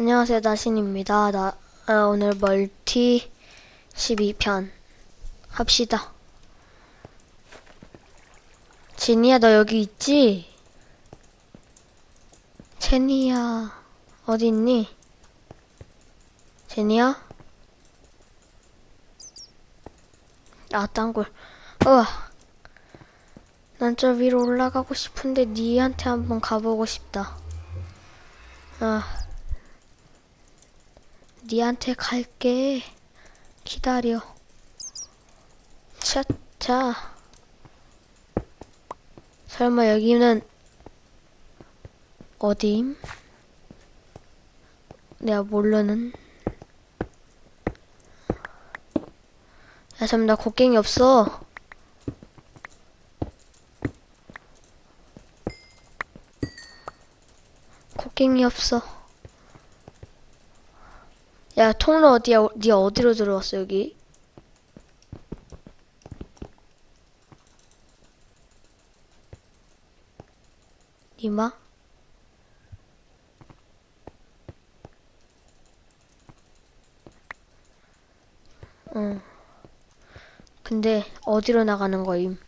안녕하세요, 나신입니다. 나, 아, 오늘 멀티 12편 합시다. 제니야, 너 여기 있지? 제니야, 어디 있니? 제니야? 아, 딴골. 우와. 난저 위로 올라가고 싶은데 니한테 한번 가보고 싶다. 아. 니한테 갈게. 기다려. 차 차. 설마 여기는 어디임? 내가 모르는. 야, 잠, 나 곡괭이 없어. 곡괭이 없어. 야, 통로 어디야? 니 어디로 들어왔어, 여기? 니마? 응. 근데 어디로 나가는 거임?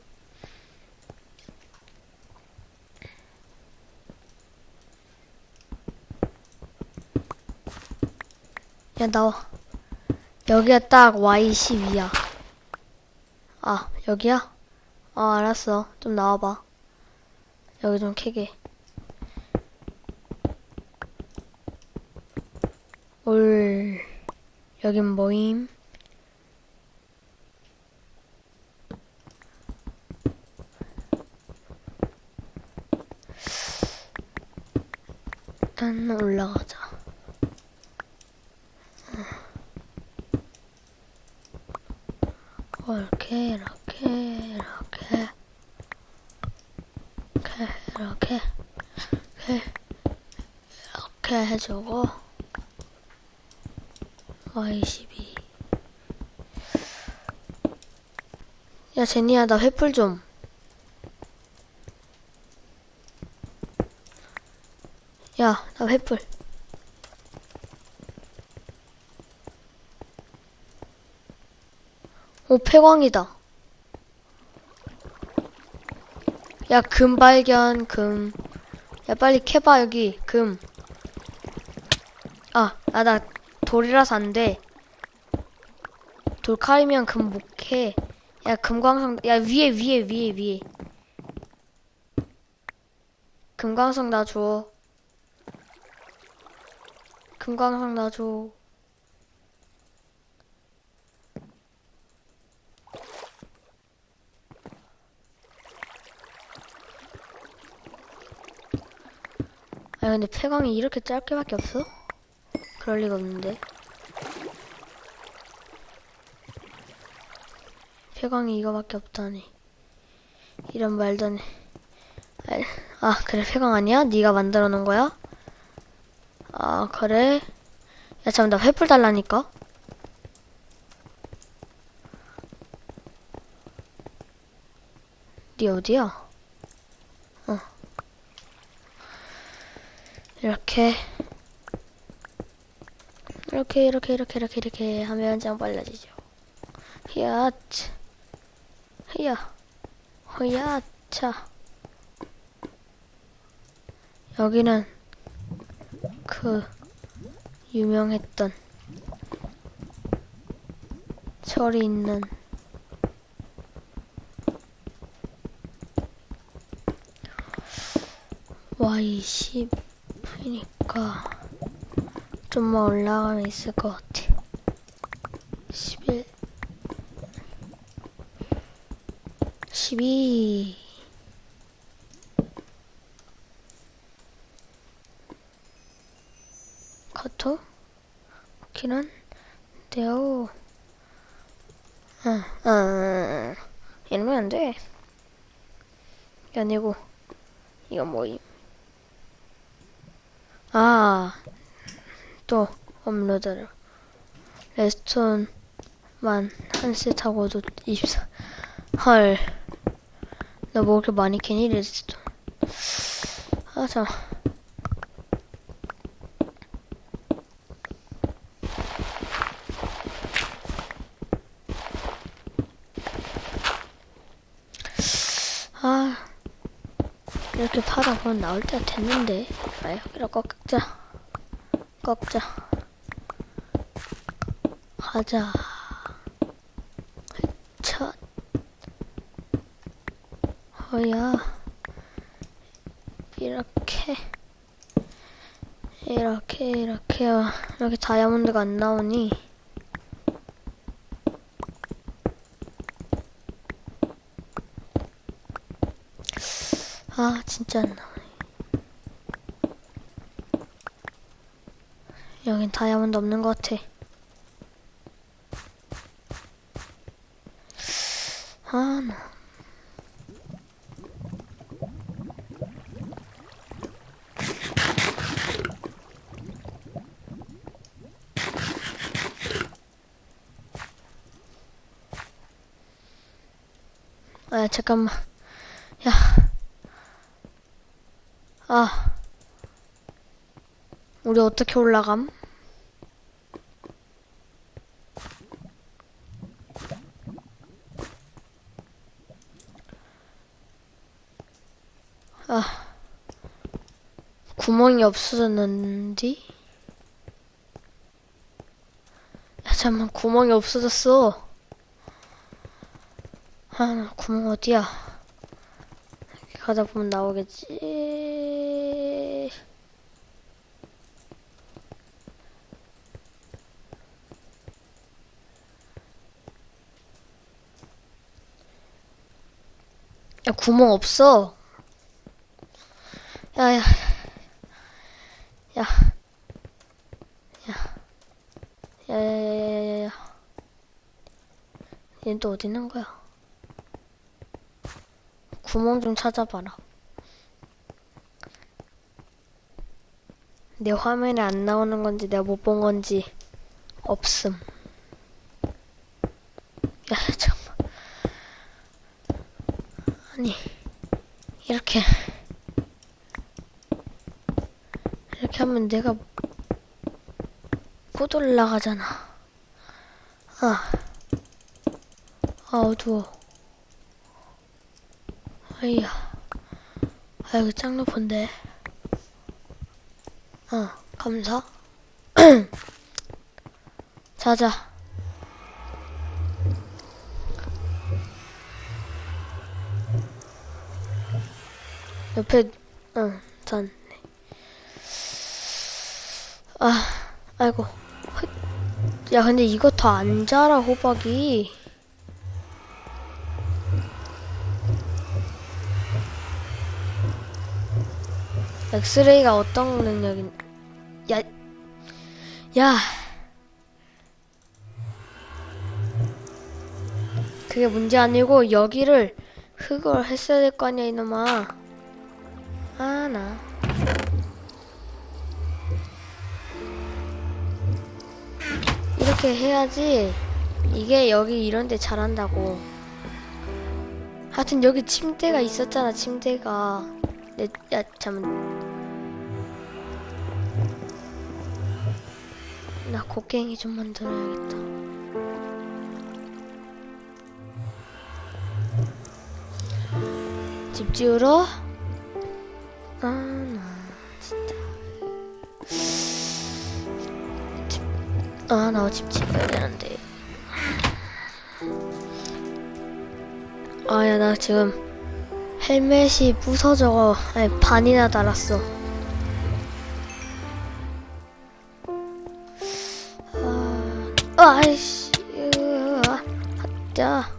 야, 나와. 여기가 딱 Y12야. 아, 여기야? 어, 알았어. 좀 나와봐. 여기 좀 캐게. 올, 여긴 뭐임? 일단 올라가자. 어, 이렇게 이렇게 이렇게 이렇게 이렇게 이렇게 해주고 Y12 야 제니야 나 횃불 좀 야, 나 횃불. 오, 폐광이다. 야, 금 발견, 금. 야, 빨리 캐봐, 여기, 금. 아, 아, 나 돌이라서 안 돼. 돌칼이면 금 못 캐. 야, 금광석, 야, 위에, 위에, 위에, 위에. 금광석 놔줘. 금광석 놔줘. 아 근데 폐광이 이렇게 짧게밖에 없어? 그럴 리가 없는데. 폐광이 이거밖에 없다니. 이런 말도 안 해. 아, 아, 그래 폐광 아니야? 네가 만들어 놓은 거야? 아 그래? 야 잠깐 나 횃불 달라니까? 네 어디야? 이렇게. 이렇게 이렇게 이렇게 이렇게 이렇게 하면 짱 빨라지죠. 히앗 히야 허야차. 여기는 그 유명했던 철이 있는 Y10 이니까 좀만 올라가면 있을 것 같아. 11 12 커터? 기는 데요. 아, 아, 이러면 안 돼. 이게 아니고, 이거 뭐임? 아, 또 업로드를. 레스톤만 한 세트하고도 24. 헐. 나 뭐 그렇게 많이 캐니, 레스톤. 아, 참. 아, 이렇게 팔아보면 나올 때가 됐는데. 아, 여기로 꺾자. 꺾자. 가자. 첫. 허야. 이렇게. 이렇게, 이렇게. 이렇게 다이아몬드가 안 나오니. 아, 진짜 안 나오 여긴 다이아몬드 없는 것 같아. 아, 나. 아, 잠깐만. 야. 아. 우리 어떻게 올라감? 아. 구멍이 없어졌는데? 야, 잠만 구멍이 없어졌어. 아, 나 구멍 어디야? 가다 보면 나오겠지. 야, 구멍 없어. 야, 야. 야. 야. 야, 야, 야, 야, 야, 얘 또 어디 있는 거야? 구멍 좀 찾아봐라. 내 화면에 안 나오는 건지 내가 못 본 건지 없음. 야, 참. 하면 내가 못 올라가잖아. 아, 아, 어두워. 아이야. 아, 여기 짱 높은데. 어, 감사. 자자. 옆에, 응, 전. 아, 아이고. 헛. 야, 근데 이거 더안 자라, 호박이. 엑스레이가 어떤 능력인, 야, 야. 그게 문제 아니고, 여기를 흙을 했어야 될 거 아니야, 이놈아. 아, 나. 이렇게 해야지, 이게 여기 이런 데 잘한다고. 하여튼 여기 침대가 있었잖아, 침대가. 내, 야, 잠깐. 나 곡괭이 좀 만들어야겠다. 집 지으러? 아, 나 아, 나집 지어야 되는데. 아, 야, 나 지금 헬멧이 부서져. 아니, 반이나 달았어. 아, 아이씨, 으아, 자.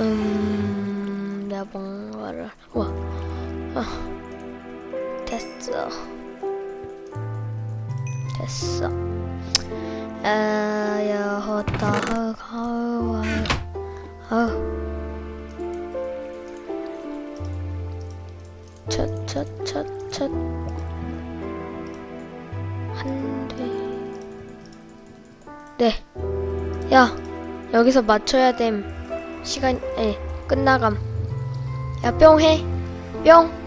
음, 내가 뭔가를, 우와, 아, 됐어. 됐어. 에야, 헛다, 가와, 아우. 첫, 첫, 첫, 첫. 한 대. 네. 야, 여기서 맞춰야 됨. 시간, 에, 끝나감. 야, 뿅 해. 뿅.